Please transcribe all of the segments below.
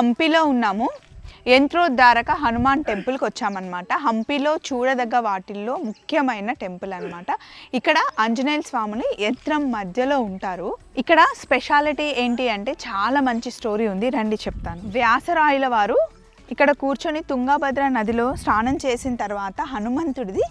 హంపీలో ఉన్నాము. యంత్రోద్ధారక హనుమాన్ టెంపుల్కి వచ్చామన్నమాట. హంపీలో చూడదగ్గ వాటిల్లో ముఖ్యమైన టెంపుల్ అన్నమాట. ఇక్కడ ఆంజనేయ స్వాముని యంత్రం మధ్యలో ఉంటారు. ఇక్కడ స్పెషాలిటీ ఏంటి అంటే చాలా మంచి స్టోరీ ఉంది. రండి చెప్తాను. వ్యాసరాయుల వారు ఇక్కడ కూర్చొని తుంగభద్ర నదిలో స్నానం చేసిన తర్వాత హనుమంతుడిది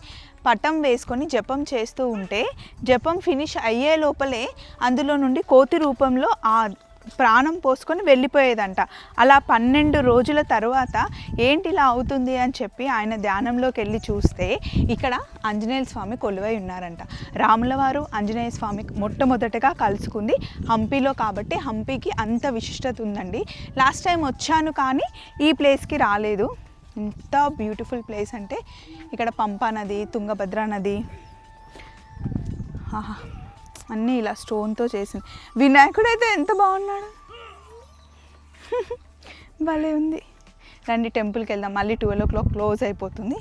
పటం వేసుకొని జపం చేస్తూ ఉంటే జపం ఫినిష్ అయ్యే లోపలే అందులో నుండి కోతి రూపంలో ఆ ప్రాణం పోసుకొని వెళ్ళిపోయేదంట. అలా పన్నెండు రోజుల తర్వాత ఏంటి ఇలా అవుతుంది అని చెప్పి ఆయన ధ్యానంలోకి వెళ్ళి చూస్తే ఇక్కడ ఆంజనేయ స్వామి కొలువై ఉన్నారంట. రాముల వారు ఆంజనేయ స్వామి మొట్టమొదటగా కలుసుకుంది హంపీలో కాబట్టి హంపీకి అంత విశిష్టత ఉందండి. లాస్ట్ టైం వచ్చాను కానీ ఈ ప్లేస్కి రాలేదు. ఎంత బ్యూటిఫుల్ ప్లేస్ అంటే ఇక్కడ పంపా నది తుంగభద్ర నది. ఆహా. అన్నీ ఇలా స్టోన్తో చేసింది. వినాయకుడు అయితే ఎంత బాగున్నాడు. భలే ఉంది. రండి టెంపుల్కి వెళ్దాం. మళ్ళీ ట్వెల్వ్ ఓ క్లాక్ క్లోజ్ అయిపోతుంది.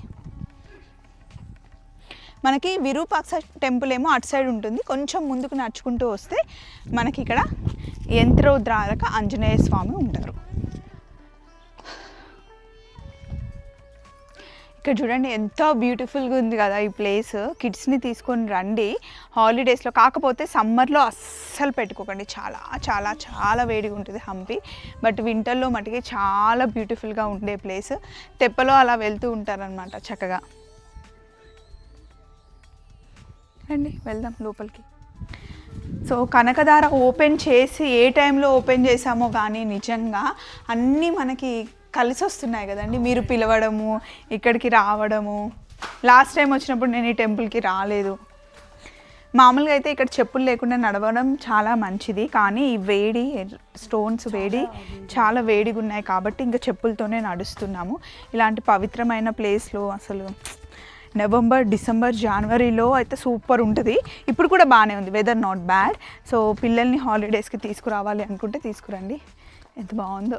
మనకి విరూపాక్ష టెంపుల్ ఏమో అటు సైడ్ ఉంటుంది. కొంచెం ముందుకు నడుచుకుంటూ వస్తే మనకి ఇక్కడ యంత్రోద్రారక ఆంజనేయ స్వామి ఉంటారు. ఇక్కడ చూడండి ఎంత బ్యూటిఫుల్గా ఉంది కదా ఈ ప్లేస్ కిడ్స్ని తీసుకొని రండి. హాలిడేస్లో కాకపోతే సమ్మర్లో అస్సలు పెట్టుకోకండి. చాలా చాలా చాలా వేడిగా ఉంటుంది హంపి బట్ వింటర్లో మటుకి చాలా బ్యూటిఫుల్గా ఉండే ప్లేస్ తెప్పలో అలా వెళ్తూ ఉంటారనమాట చక్కగా. రండి వెళ్దాం లోపలికి. సో కనకదార ఓపెన్ చేసి ఏ టైంలో ఓపెన్ చేసామో కానీ నిజంగా అన్నీ మనకి కలిసి వస్తున్నాయి కదండి. మీరు పిలవడము ఇక్కడికి రావడము. లాస్ట్ టైం వచ్చినప్పుడు నేను ఈ టెంపుల్కి రాలేదు. మామూలుగా అయితే ఇక్కడ చెప్పులు లేకుండా నడవడం చాలా మంచిది. కానీ ఈ వేడి స్టోన్స్ వేడి చాలా వేడిగా ఉన్నాయి కాబట్టి ఇంకా చెప్పులతోనే నడుస్తున్నాము. ఇలాంటి పవిత్రమైన ప్లేస్లో అసలు నవంబర్ డిసెంబర్ జనవరిలో అయితే సూపర్ ఉంటుంది. ఇప్పుడు కూడా బాగానే ఉంది. వెదర్ నాట్ బ్యాడ్ సో పిల్లల్ని హాలిడేస్కి తీసుకురావాలి అనుకుంటే తీసుకురండి. ఎంత బాగుందో.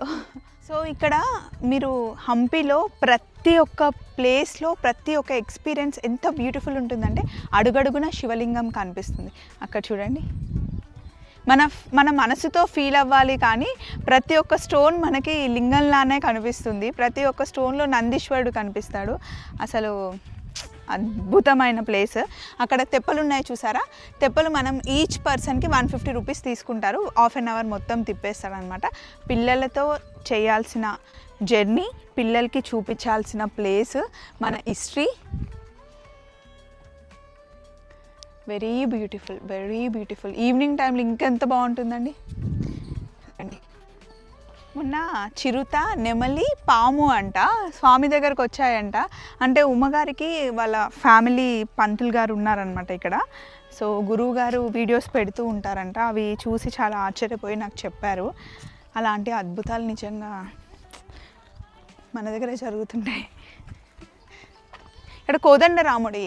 సో ఇక్కడ మీరు హంపీలో ప్రతి ఒక్క ప్లేస్లో ప్రతి ఒక్క ఎక్స్పీరియన్స్ ఎంత బ్యూటిఫుల్ ఉంటుందంటే అడుగడుగున శివలింగం కనిపిస్తుంది. అక్కడ చూడండి. మన మన మనసుతో ఫీల్ అవ్వాలి కానీ ప్రతి ఒక్క స్టోన్ మనకి లింగంలానే కనిపిస్తుంది. ప్రతి ఒక్క స్టోన్లో నందీశ్వరుడు కనిపిస్తాడు. అసలు అద్భుతమైన ప్లేస్. అక్కడ తెప్పలు ఉన్నాయి చూసారా? తెప్పలు మనం ఈచ్ పర్సన్కి వన్ ఫిఫ్టీ రూపీస్ తీసుకుంటారు. హాఫ్ అన్ అవర్ మొత్తం తిప్పేస్తారనమాట పిల్లలతో చేయాల్సిన జర్నీ పిల్లలకి చూపించాల్సిన ప్లేస్ మన history. Very beautiful very beautiful evening టైంలో ఇంకెంత బాగుంటుందండి? మొన్న చిరుత నెమలి పాము అంట స్వామి దగ్గరకు వచ్చాయంట. అంటే ఉమ్మగారికి వాళ్ళ ఫ్యామిలీ పంతులు గారు ఉన్నారనమాట ఇక్కడ. సో గురువు గారు వీడియోస్ పెడుతూ ఉంటారంట. అవి చూసి చాలా ఆశ్చర్యపోయి నాకు చెప్పారు. అలాంటి అద్భుతాలు నిజంగా మన దగ్గరే జరుగుతుంటాయి ఇక్కడ కోదండరాముడి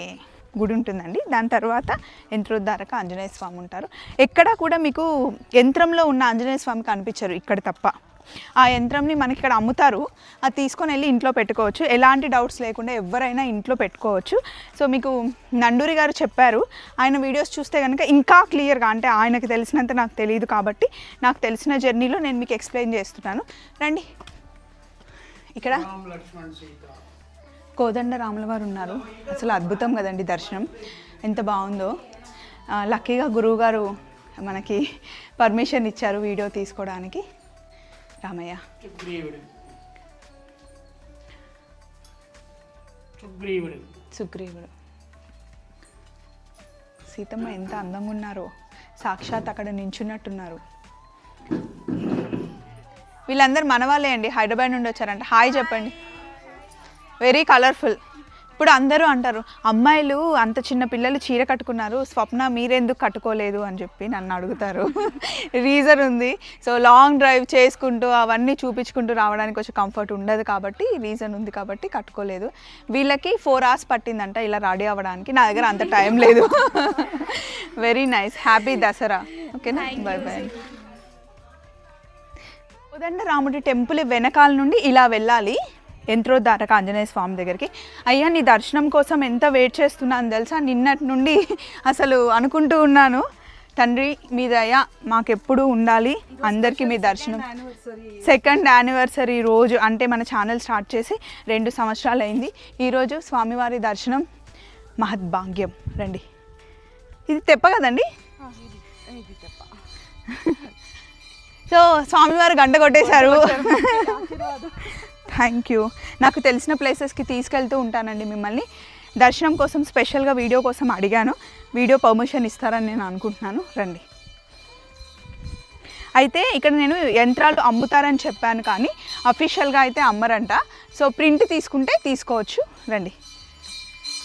గుడి ఉంటుందండి. దాని తర్వాత యంత్రోద్ధారక ఆంజనేయ స్వామి ఉంటారు. ఎక్కడ కూడా మీకు యంత్రంలో ఉన్న ఆంజనేయ స్వామి కనిపించరు ఇక్కడ తప్ప. ఆ యంత్రంని మనకి ఇక్కడ అమ్ముతారు. అది తీసుకొని వెళ్ళి ఇంట్లో పెట్టుకోవచ్చు. ఎలాంటి డౌట్స్ లేకుండా ఎవరైనా ఇంట్లో పెట్టుకోవచ్చు. సో మీకు నండూరి గారు చెప్పారు. ఆయన వీడియోస్ చూస్తే కనుక ఇంకా క్లియర్గా అంటే ఆయనకు తెలిసినంత నాకు తెలియదు కాబట్టి నాకు తెలిసిన జర్నీలో నేను మీకు ఎక్స్ప్లెయిన్ చేస్తున్నాను. రండి. ఇక్కడ. కోదండ రాముల వారు ఉన్నారు. అసలు అద్భుతం కదండి దర్శనం. ఎంత బాగుందో. లక్కీగా గురువు గారు మనకి పర్మిషన్ ఇచ్చారు వీడియో తీసుకోవడానికి. రామయ్య. సుగ్రీవుడు. సీతమ్మ ఎంత అందంగా ఉన్నారో. సాక్షాత్ అక్కడ నించున్నట్టున్నారు. వీళ్ళందరూ మన వాళ్ళే అండి. హైదరాబాద్ నుండి వచ్చారంట. హాయ్ చెప్పండి. వెరీ కలర్ఫుల్ ఇప్పుడు అందరూ అంటారు అమ్మాయిలు అంత చిన్న పిల్లలు చీర కట్టుకున్నారు స్వప్న మీరెందుకు కట్టుకోలేదు? అని చెప్పి నన్ను అడుగుతారు. రీజన్ ఉంది. సో లాంగ్ డ్రైవ్ చేసుకుంటూ అవన్నీ చూపించుకుంటూ రావడానికి కొంచెం కంఫర్ట్ ఉండదు కాబట్టి రీజన్ ఉంది కాబట్టి కట్టుకోలేదు. వీళ్ళకి ఫోర్ అవర్స్ పట్టిందంట ఇలా రెడీ అవ్వడానికి. నా దగ్గర అంత టైం లేదు. Very nice happy Dussehra. ఓకేనా బై బాయ్ కోదండ రాముడి టెంపుల్ వెనకాల నుండి ఇలా వెళ్ళాలి. యంత్రోద్ధారక ఆంజనేయ స్వామి దగ్గరికి అయ్యా నీ దర్శనం కోసం ఎంత వెయిట్ చేస్తున్నాను తెలుసా? నిన్నటి నుండి అసలు అనుకుంటూ ఉన్నాను. తండ్రి మీ దయ మాకెప్పుడు ఉండాలి. అందరికీ మీ దర్శనం. సెకండ్ యానివర్సరీ రోజు అంటే మన ఛానల్ స్టార్ట్ చేసి రెండు సంవత్సరాలు అయింది. ఈరోజు స్వామివారి దర్శనం మహద్భాగ్యం. రండి. ఇది తెప్ప కదండి? సో స్వామివారు గంట కొట్టేశారు. Thank you. నాకు తెలిసిన ప్లేసెస్కి తీసుకెళ్తూ ఉంటానండి మిమ్మల్ని. దర్శనం కోసం స్పెషల్గా వీడియో కోసం అడిగాను. వీడియో పర్మిషన్ ఇస్తారని నేను అనుకుంటున్నాను. రండి. అయితే ఇక్కడ నేను యంత్రాలు అమ్ముతారని చెప్పాను కానీ అఫీషియల్గా అయితే అమ్మరంట. సో ప్రింట్ తీసుకుంటే తీసుకోవచ్చు. రండి.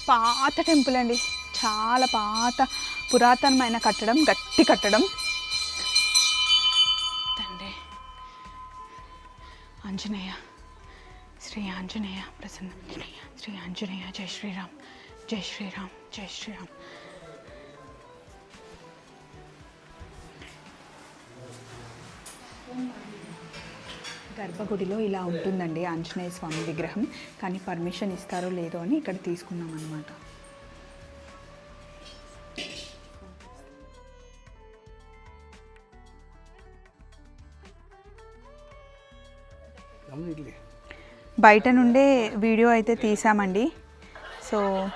పాత టెంపుల్ అండి. చాలా పాత పురాతనమైన కట్టడం గట్టి కట్టడం. తండ్రి. ఆంజనేయ. శ్రీ ఆంజనేయ ప్రసన్న శ్రీ ఆంజనేయ. జై శ్రీరామ్. జై శ్రీరామ్. జై శ్రీరామ్. గర్భగుడిలో ఇలా ఉంటుందండి ఆంజనేయ స్వామి విగ్రహం. కానీ పర్మిషన్ ఇస్తారో లేదో అని ఇక్కడ తీసుకున్నాం అనమాట బయట నుండే వీడియో అయితే తీసామండి. సో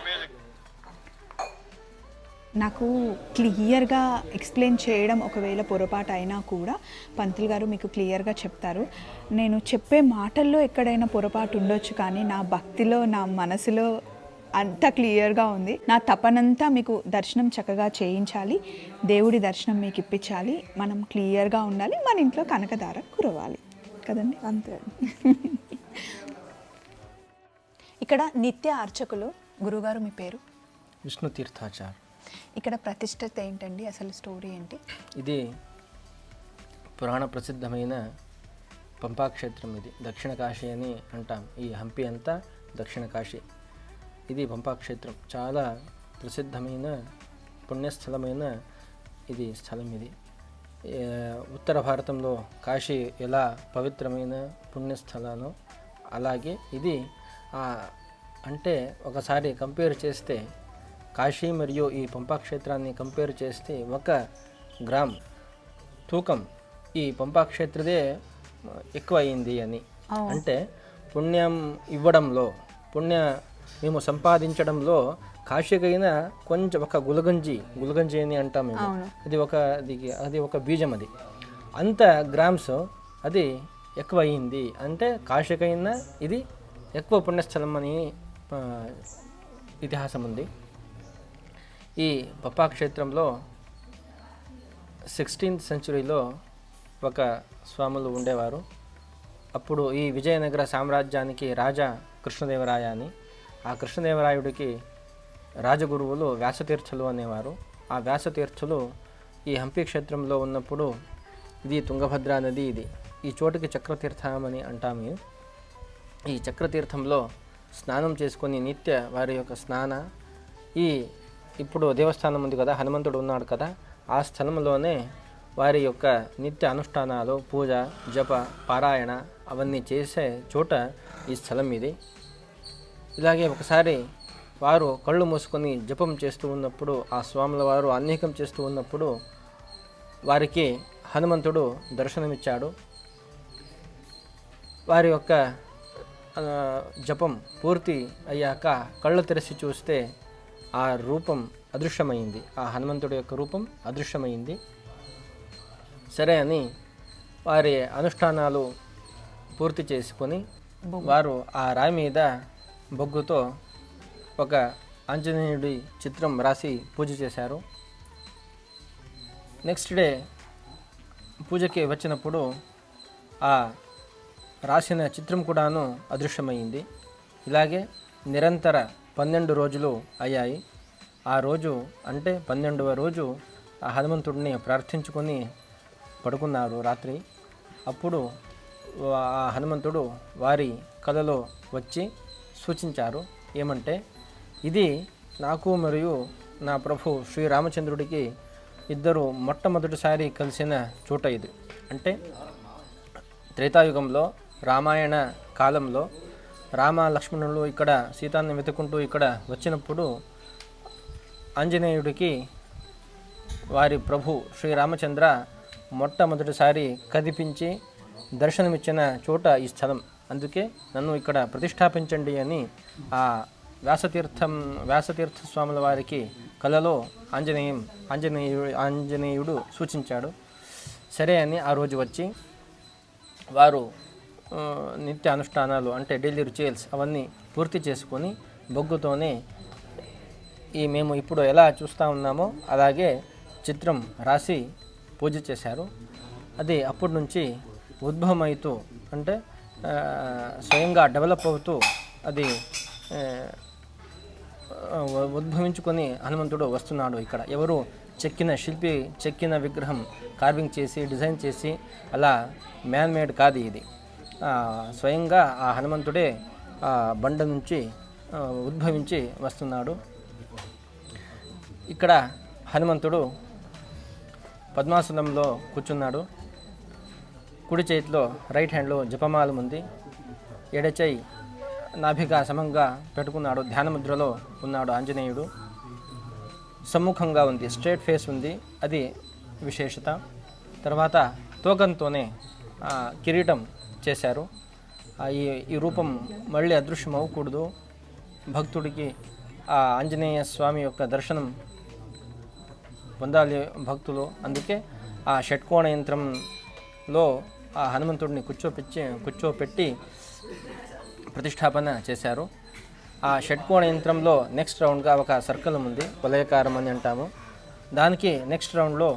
నాకు క్లియర్గా ఎక్స్ప్లెయిన్ చేయడం ఒకవేళ పొరపాటు అయినా కూడా పంతులు గారు మీకు క్లియర్గా చెప్తారు. నేను చెప్పే మాటల్లో ఎక్కడైనా పొరపాటు ఉండొచ్చు కానీ నా భక్తిలో నా మనసులో అంత క్లియర్గా ఉంది. నా తపనంతా మీకు దర్శనం చక్కగా చేయించాలి. దేవుడి దర్శనం మీకు ఇప్పించాలి. మనం క్లియర్గా ఉండాలి. మన ఇంట్లో కనకదార కురవాలి. కదండి? అంతే. ఇక్కడ నిత్య అర్చకులు గురుగారు మీ పేరు? విష్ణు తీర్థాచార్ ఇక్కడ ప్రతిష్టత ఏంటండి? అసలు స్టోరీ ఏంటి? ఇది పురాణ ప్రసిద్ధమైన పంపాక్షేత్రం ఇది. దక్షిణ కాశీ అని అంటాం. ఈ హంపి అంతా దక్షిణ కాశీ. ఇది పంపాక్షేత్రం. చాలా ప్రసిద్ధమైన పుణ్యస్థలమైన ఇది స్థలం ఇది. ఉత్తర భారతంలో కాశీ ఎలా పవిత్రమైన పుణ్యస్థలానో అలాగే ఇది అంటే ఒకసారి కంపేర్ చేస్తే కాశీ మరియు ఈ పంపాక్షేత్రాన్ని కంపేర్ చేస్తే ఒక గ్రామ్ తూకం ఈ పంపాక్షేత్రదే ఎక్కువ అయింది అని అంటే పుణ్యం ఇవ్వడంలో పుణ్య మేము సంపాదించడంలో కాశీకైన కొంచెం ఒక గులగంజి గులగంజి అని అంటాం మేము. అది ఒక అది అది ఒక బీజం అది. అంత గ్రామ్స్ అది ఎక్కువ అయింది అంటే కాశీకైనా ఇది ఎక్కువ పుణ్యస్థలం అని ఇతిహాసం ఉంది. ఈ పప్పా క్షేత్రంలో సిక్స్టీన్త్ సెంచురీలో ఒక స్వాములు ఉండేవారు. అప్పుడు ఈ విజయనగర సామ్రాజ్యానికి రాజా కృష్ణదేవరాయ అని ఆ కృష్ణదేవరాయుడికి రాజగురువులు వ్యాసతీర్థులు అనేవారు. ఆ వ్యాసతీర్థులు ఈ హంపి క్షేత్రంలో ఉన్నప్పుడు ఇది తుంగభద్ర నది ఇది. ఈ చోటుకి చక్రతీర్థం అని అంటాము. ఈ చక్రతీర్థంలో స్నానం చేసుకొని నిత్య వారి యొక్క స్నాన. ఈ ఇప్పుడు దేవస్థానం ఉంది కదా హనుమంతుడు ఉన్నాడు కదా ఆ స్థలంలోనే వారి యొక్క నిత్య అనుష్ఠానాలు పూజ జప పారాయణ అవన్నీ చేసే చోట ఈ స్థలం ఇది. ఇలాగే ఒకసారి వారు కళ్ళు మూసుకొని జపం చేస్తూ ఉన్నప్పుడు ఆ స్వాముల వారు అనేకం చేస్తూ ఉన్నప్పుడు వారికి హనుమంతుడు దర్శనమిచ్చాడు. వారి యొక్క జపం పూర్తి అయ్యాక కళ్ళు తెరిచి చూస్తే ఆ రూపం అదృశ్యమైంది. ఆ హనుమంతుడి యొక్క రూపం అదృశ్యమైంది. సరే అని వారి అనుష్ఠానాలు పూర్తి చేసుకొని వారు ఆ రాయి మీద బొగ్గుతో ఒక ఆంజనేయుడి చిత్రం రాసి పూజ చేశారు. నెక్స్ట్ డే పూజకి వచ్చినప్పుడు ఆ రాసిన చిత్రం కూడాను అదృశ్యమైంది ఇలాగే నిరంతర పన్నెండు రోజులు అయ్యాయి. ఆ రోజు అంటే పన్నెండవ రోజు ఆ హనుమంతుడిని ప్రార్థించుకొని పడుకున్నారు రాత్రి. అప్పుడు ఆ హనుమంతుడు వారి కలలో వచ్చి సూచించారు ఏమంటే ఇది నాకు మరియు నా ప్రభు శ్రీరామచంద్రుడికి ఇద్దరు మొట్టమొదటిసారి కలిసిన చోట ఇది. అంటే త్రేతాయుగంలో రామాయణ కాలంలో రామ లక్ష్మణులు ఇక్కడ సీతాన్ని వెతుకుంటూ ఇక్కడ వచ్చినప్పుడు ఆంజనేయుడికి వారి ప్రభు శ్రీరామచంద్ర మొట్టమొదటిసారి కదిపించి దర్శనమిచ్చిన చోట ఈ స్థలం. అందుకే నన్ను ఇక్కడ ప్రతిష్టాపించండి అని ఆ వ్యాసతీర్థం వ్యాసతీర్థ స్వాముల వారికి కలలో ఆంజనేయం ఆంజనేయుడు ఆంజనేయుడు సూచించాడు. సరే అని ఆ రోజు వచ్చి వారు నిత్య అనుష్ఠానాలు అంటే డైలీ రిచువల్స్ అవన్నీ పూర్తి చేసుకొని బొగ్గుతోనే ఈ మేము ఇప్పుడు ఎలా చూస్తూ ఉన్నామో అలాగే చిత్రం రాసి పూజ చేశారు. అది అప్పటి నుంచి ఉద్భవమవుతూ అంటే స్వయంగా డెవలప్ అవుతూ అది ఉద్భవించుకొని హనుమంతుడు వస్తున్నాడు ఇక్కడ. ఎవరు చెక్కిన శిల్పి చెక్కిన విగ్రహం కార్వింగ్ చేసి డిజైన్ చేసి అలా మ్యాన్ మేడ్ కాదు ఇది. స్వయంగా ఆ హనుమంతుడే బండ నుంచి ఉద్భవించి వస్తున్నాడు. ఇక్కడ హనుమంతుడు పద్మాసనంలో కూర్చున్నాడు. కుడి చేతిలో రైట్ హ్యాండ్లో జపమాలం ఉంది. ఎడచై నాభిగా సమంగా పెట్టుకున్నాడు. ధ్యానముద్రలో ఉన్నాడు ఆంజనేయుడు. సమ్ముఖంగా ఉంది. స్ట్రేట్ ఫేస్ ఉంది. అది విశేషత. తర్వాత తోకంతోనే కిరీటం చేశారు. ఈ ఈ రూపం మళ్ళీ అదృశ్యం అవ్వకూడదు. భక్తుడికి ఆ ఆంజనేయ స్వామి యొక్క దర్శనం పొందాలి భక్తులు. అందుకే ఆ షట్కోణ యంత్రంలో ఆ హనుమంతుడిని కూర్చోపెచ్చి కూర్చోపెట్టి ప్రతిష్టాపన చేశారు. ఆ షట్కోణ యంత్రంలో నెక్స్ట్ రౌండ్గా ఒక సర్కిల్ ఉంది వలయకారం అని అంటాము. దానికి నెక్స్ట్ రౌండ్లో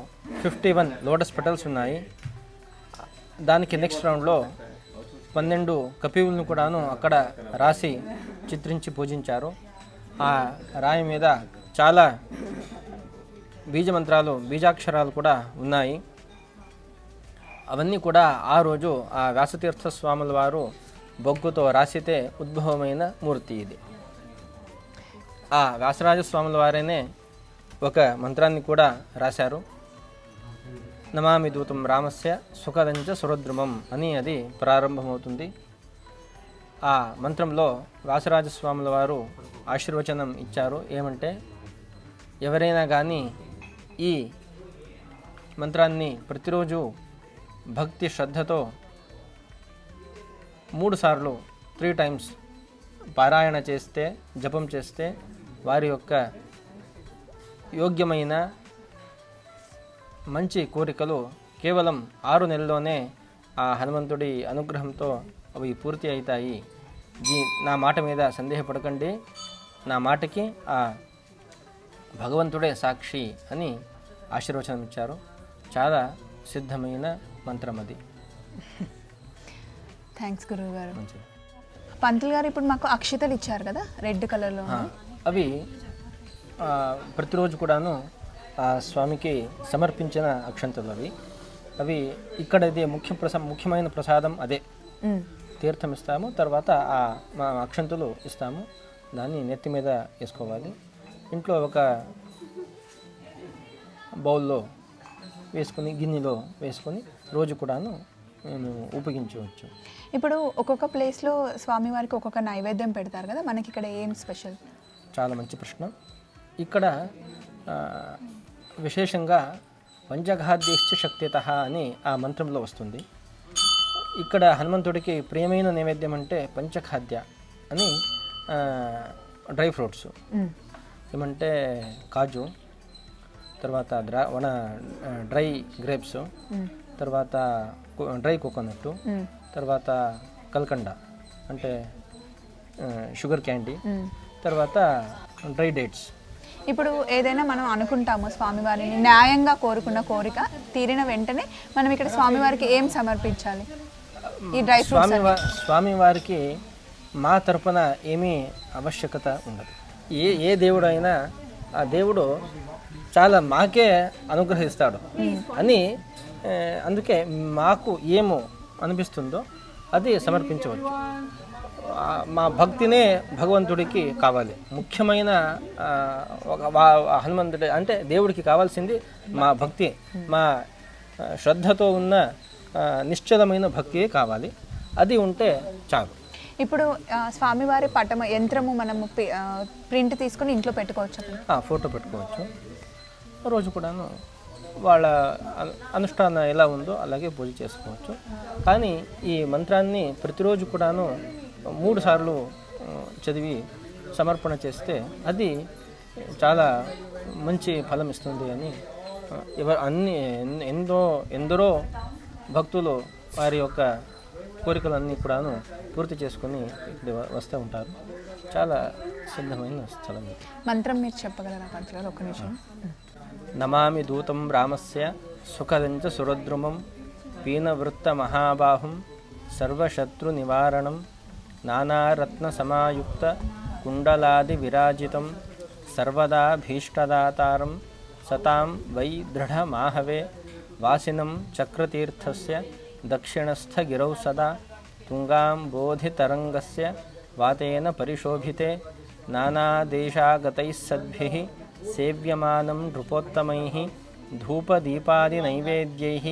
ఫిఫ్టీ వన్ లోటస్ పెటల్స్ ఉన్నాయి. దానికి నెక్స్ట్ రౌండ్లో పన్నెండు కపివులను కూడాను అక్కడ రాసి చిత్రించి పూజించారు. ఆ రాయి మీద చాలా బీజమంత్రాలు బీజాక్షరాలు కూడా ఉన్నాయి. అవన్నీ కూడా ఆ రోజు ఆ వ్యాసతీర్థ స్వాముల వారు బొగ్గుతో రాసితే ఉద్భవమైన మూర్తి ఇది. ఆ వ్యాసరాజ స్వాముల వారేనే ఒక మంత్రాన్ని కూడా రాశారు. నమామి దూతం రామస్య సుఖదంచ సురద్రుమం అని అది ప్రారంభమవుతుంది. ఆ మంత్రంలో వాసరాజస్వాముల వారు ఆశీర్వచనం ఇచ్చారు. ఏమంటే ఎవరైనా కానీ ఈ మంత్రాన్ని ప్రతిరోజు భక్తి శ్రద్ధతో మూడు సార్లు త్రీ టైమ్స్ పారాయణ చేస్తే జపం చేస్తే వారి యొక్క యోగ్యమైన మంచి కోరికలు కేవలం ఆరు నెలల్లోనే ఆ హనుమంతుడి అనుగ్రహంతో అవి పూర్తి అవుతాయి. దీ నా మాట మీద సందేహపడకండి. నా మాటకి ఆ భగవంతుడే సాక్షి అని ఆశీర్వచనం ఇచ్చారు. చాలా సిద్ధమైన మంత్రం అది. థ్యాంక్స్ గురువు గారు పంతులు గారు ఇప్పుడు మాకు అక్షితలు ఇచ్చారు కదా రెడ్ కలర్లో అవి ప్రతిరోజు కూడాను ఆ స్వామికి సమర్పించిన అక్షంతలు అవి. అవి ఇక్కడ ఇది ముఖ్య ప్రసా ముఖ్యమైన ప్రసాదం అదే. తీర్థం ఇస్తాము తర్వాత ఆ మా అక్షంతులు ఇస్తాము. దాన్ని నెత్తి మీద వేసుకోవాలి. ఇంట్లో ఒక బౌల్లో వేసుకొని గిన్నెలో వేసుకొని రోజు కూడాను మేము ఉపయోగించవచ్చు. ఇప్పుడు ఒక్కొక్క ప్లేస్లో స్వామివారికి ఒక్కొక్క నైవేద్యం పెడతారు కదా మనకి ఇక్కడ ఏం స్పెషల్? చాలా మంచి ప్రశ్న. ఇక్కడ విశేషంగా పంచఘాద్యశ్చ శక్తిత అని ఆ మంత్రంలో వస్తుంది. ఇక్కడ హనుమంతుడికి ప్రియమైన నైవేద్యం అంటే పంచఖాద్య అని డ్రై ఫ్రూట్స్. ఏమంటే కాజు తర్వాత ద్రా వన డ్రై గ్రేప్స్ తర్వాత డ్రై కోకోనట్ తర్వాత కల్కండ అంటే షుగర్ క్యాండీ తర్వాత డ్రై డేట్స్. ఇప్పుడు ఏదైనా మనం అనుకుంటాము స్వామివారిని న్యాయంగా కోరుకున్న కోరిక తీరిన వెంటనే మనం ఇక్కడ స్వామివారికి ఏం సమర్పించాలి? ఈ డ్రై స్వామి వా- స్వామి వారికి మా తరపున ఏమీ ఆవశ్యకత ఉండదు. ఏ ఏ దేవుడు అయినా ఆ దేవుడు చాలా మాకే అనుగ్రహిస్తాడు. అని అందుకే మాకు ఏమో అనిపిస్తుందో అది సమర్పించవచ్చు. మా భక్తినే భగవంతుడికి కావాలి. ముఖ్యమైన హనుమంతుడి అంటే దేవుడికి కావాల్సింది మా భక్తి. మా శ్రద్ధతో ఉన్న నిశ్చలమైన భక్తియే కావాలి. అది ఉంటే చాలు. ఇప్పుడు స్వామివారి పటమ యంత్రము మనము ప్రింట్ తీసుకొని ఇంట్లో పెట్టుకోవచ్చు? ఫోటో పెట్టుకోవచ్చు. రోజు కూడాను వాళ్ళ అను- అనుష్ఠానం ఎలా ఉందో అలాగే పూజ చేసుకోవచ్చు. కానీ ఈ మంత్రాన్ని ప్రతిరోజు కూడాను మూడు సార్లు చదివి సమర్పణ చేస్తే అది చాలా మంచి ఫలం ఇస్తుంది అని ఆ, ఎవ అన్ని ఎందో ఎందరో భక్తులు వారి యొక్క కోరికలన్నీ కూడాను పూర్తి చేసుకొని ఇక్కడ వస్తూ ఉంటారు. చాలా సిద్ధమైన స్థలం ఇది. మంత్రం మీరు చెప్పగలరా ఒక్క నిమిషం. నమామి దూతం రామస్య సుఖదంచ సురద్రుమం పీనవృత్త మహాబాహుం సర్వశత్రు నివారణం नानारत्न समायुक्त कुंडलादि विराजितं सर्वदा सर्वदाभीष्टदातारं सतां वै दृढमाहवे, वासिनं चक्रतीर्थस्य दक्षिणस्थगिरौ सदा तुङ्गाम्बोधितरङ्गस्य वातेन परिशोभिते, नानादेशागतैः सद्भिः सेव्यमानं नृपोत्तमैः, धूपदीपादिनैवेद्यैः,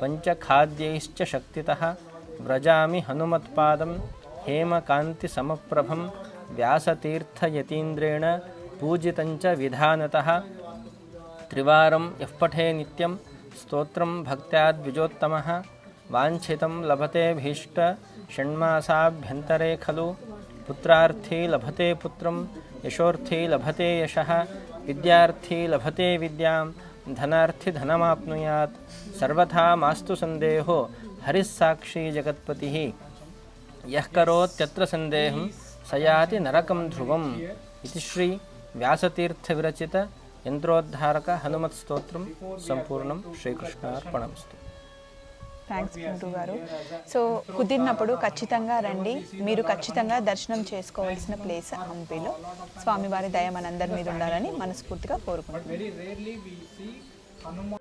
पञ्चखाद्यैश्च शक्तितः, व्रजामि हनुमत्पादं హేమకాంతి సమప్రభం వ్యాసతీర్థయతీంద్రేణ పూజితంచ విధానత. త్రివారం యఃపఠే నిత్యం స్తోత్రం భక్త్యాద్విజోత్తమ. వాంఛితం లభతే భీష్ట షణ్మాసాభ్యంతరే ఖలు. పుత్రార్థీ లభతే పుత్రం యశోర్థీ లభతే యశ. విద్యార్థీ లభతే విద్యాం ధనార్థి ధనమాప్నుయాత్. సర్వథా మాస్తు సందేహో హరిస్సాక్షి జగత్పతి. యహ్కరోత్యత్ర సందేహం సయాతి నరకం ధ్రువం ఇది శ్రీ వ్యాసతీర్థవిరచిత యంత్రోద్ధారక హనుమత్ స్తోత్రం సంపూర్ణం శ్రీకృష్ణార్పణమిస్తు థ్యాంక్స్ పింటూ గారు. సో కుదిరినప్పుడు ఖచ్చితంగా రండి. మీరు ఖచ్చితంగా దర్శనం చేసుకోవాల్సిన ప్లేస్ హంపీలో. స్వామివారి దయ మనందరి మీద ఉండాలని మనస్ఫూర్తిగా కోరుకుంటున్నాం.